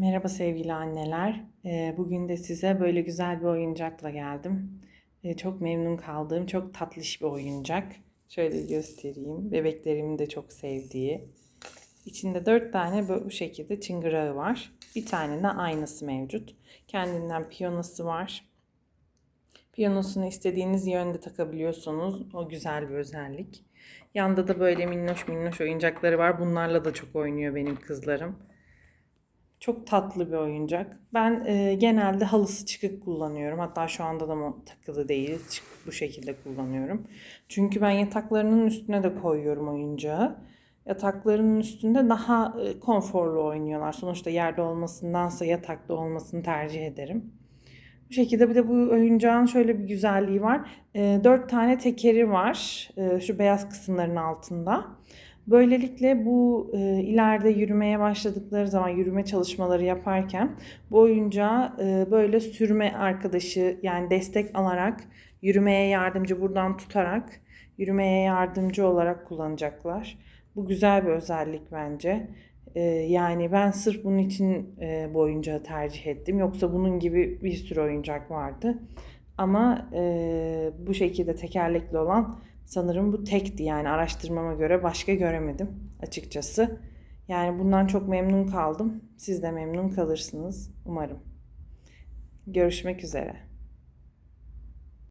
Merhaba sevgili anneler. Ee, Bugün de size böyle güzel bir oyuncakla geldim. Ee, Çok memnun kaldığım, çok tatlış bir oyuncak. Şöyle göstereyim. Bebeklerimin de çok sevdiği. İçinde dört tane bu şekilde çıngırağı var. Bir tane de aynası mevcut. Kendinden piyanosu var. Piyanosunu istediğiniz yönde takabiliyorsunuz. O güzel bir özellik. Yanda da böyle minnoş minnoş oyuncakları var. Bunlarla da çok oynuyor benim kızlarım. Çok tatlı bir oyuncak. Ben e, genelde halısı çıkık kullanıyorum. Hatta şu anda da takılı değil. Çıkık bu şekilde kullanıyorum. Çünkü ben yataklarının üstüne de koyuyorum oyuncağı. Yataklarının üstünde daha e, konforlu oynuyorlar. Sonuçta yerde olmasındansa yatakta olmasını tercih ederim. Bu şekilde bir de bu oyuncağın şöyle bir güzelliği var. E, dört tane tekeri var. E, şu beyaz kısımların altında. Böylelikle bu e, ileride yürümeye başladıkları zaman yürüme çalışmaları yaparken bu oyuncağı e, böyle sürme arkadaşı yani destek alarak yürümeye yardımcı buradan tutarak yürümeye yardımcı olarak kullanacaklar. Bu güzel bir özellik bence. E, yani ben sırf bunun için e, bu oyuncağı tercih ettim. Yoksa bunun gibi bir sürü oyuncak vardı. Ama e, bu şekilde tekerlekli olan sanırım bu tekti yani araştırmama göre başka göremedim açıkçası. Yani bundan çok memnun kaldım. Siz de memnun kalırsınız umarım. Görüşmek üzere.